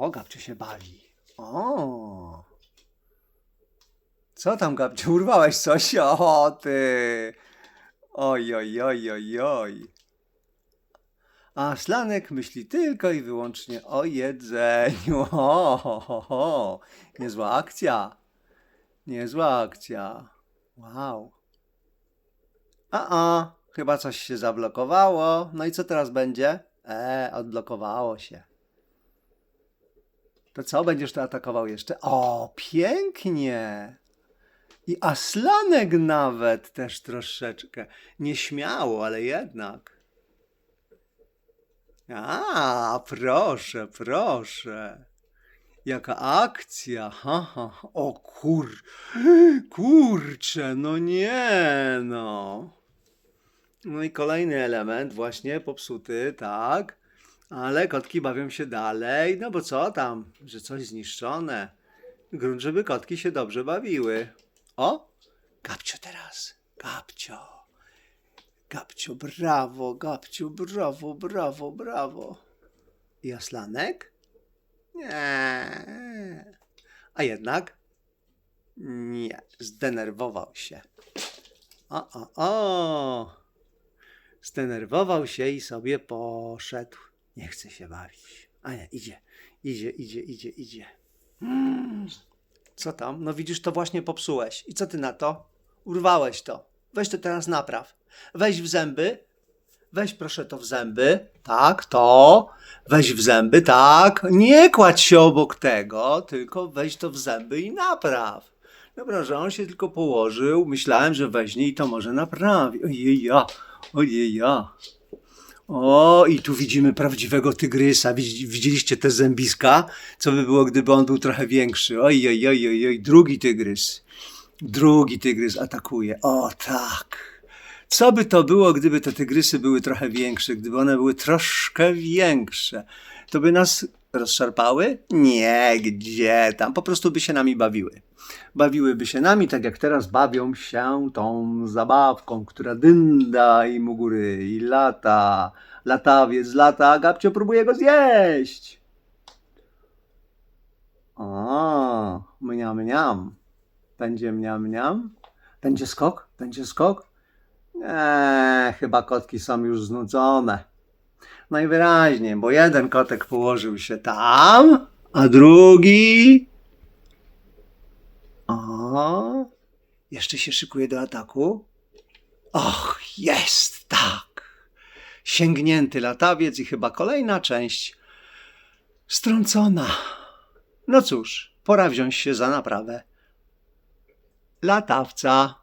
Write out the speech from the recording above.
O, Gabcio się bawi. O. Co tam, Gabcio? Urwałeś coś? O, ty. Oj, oj, oj, oj, oj. A Slanek myśli tylko i wyłącznie o jedzeniu. Ho, ho, ho, ho. Niezła akcja. Niezła akcja. Wow. A, a, chyba coś się zablokowało. No i co teraz będzie? E, odblokowało się. To co, będziesz to atakował jeszcze? O, pięknie! I Aslanek nawet też troszeczkę. Nieśmiało, ale jednak. A, proszę, proszę. Jaka akcja. Ha, ha. O kur... Kurczę, no nie no. No i kolejny element właśnie popsuty, tak. Ale kotki bawią się dalej, no bo co tam, że coś zniszczone. Grunt, żeby kotki się dobrze bawiły. O, Gabcio teraz, Gabcio. Gabcio, brawo, Gabcio, brawo, brawo, brawo. I Aslanek? Nie. A jednak? Nie, zdenerwował się. O, o, o. Zdenerwował się i sobie poszedł. Nie chce się bawić. A nie, idzie, idzie, idzie, idzie, idzie. Mm. Co tam? No widzisz, to właśnie popsułeś. I co ty na to? Urwałeś to. Weź to teraz napraw. Weź w zęby. Weź proszę to w zęby. Tak, to. Weź w zęby, tak. Nie kładź się obok tego, tylko weź to w zęby i napraw. Dobra, że on się tylko położył. Myślałem, że weźmie i to może naprawi. Ojej, ja. O, i tu widzimy prawdziwego tygrysa. Widzi- Widzieliście te zębiska? Co by było, gdyby on był trochę większy? Oj, oj, oj, oj, oj. drugi tygrys. Drugi tygrys atakuje. O, tak. Co by to było, gdyby te tygrysy były trochę większe, gdyby one były troszkę większe? To by nas rozszarpały? Nie, gdzie tam. Po prostu by się nami bawiły. Bawiłyby się nami, tak jak teraz bawią się tą zabawką, która dynda im u góry i lata. Latawiec lata, a Gabcio próbuje go zjeść. O, mniam, mniam. Będzie mniam, mniam? Będzie skok? Będzie skok? Nie, chyba kotki są już znudzone. Najwyraźniej, bo jeden kotek położył się tam, a drugi. O, jeszcze się szykuje do ataku. Och, jest, tak. Sięgnięty latawiec i chyba kolejna część strącona. No cóż, pora wziąć się za naprawę latawca.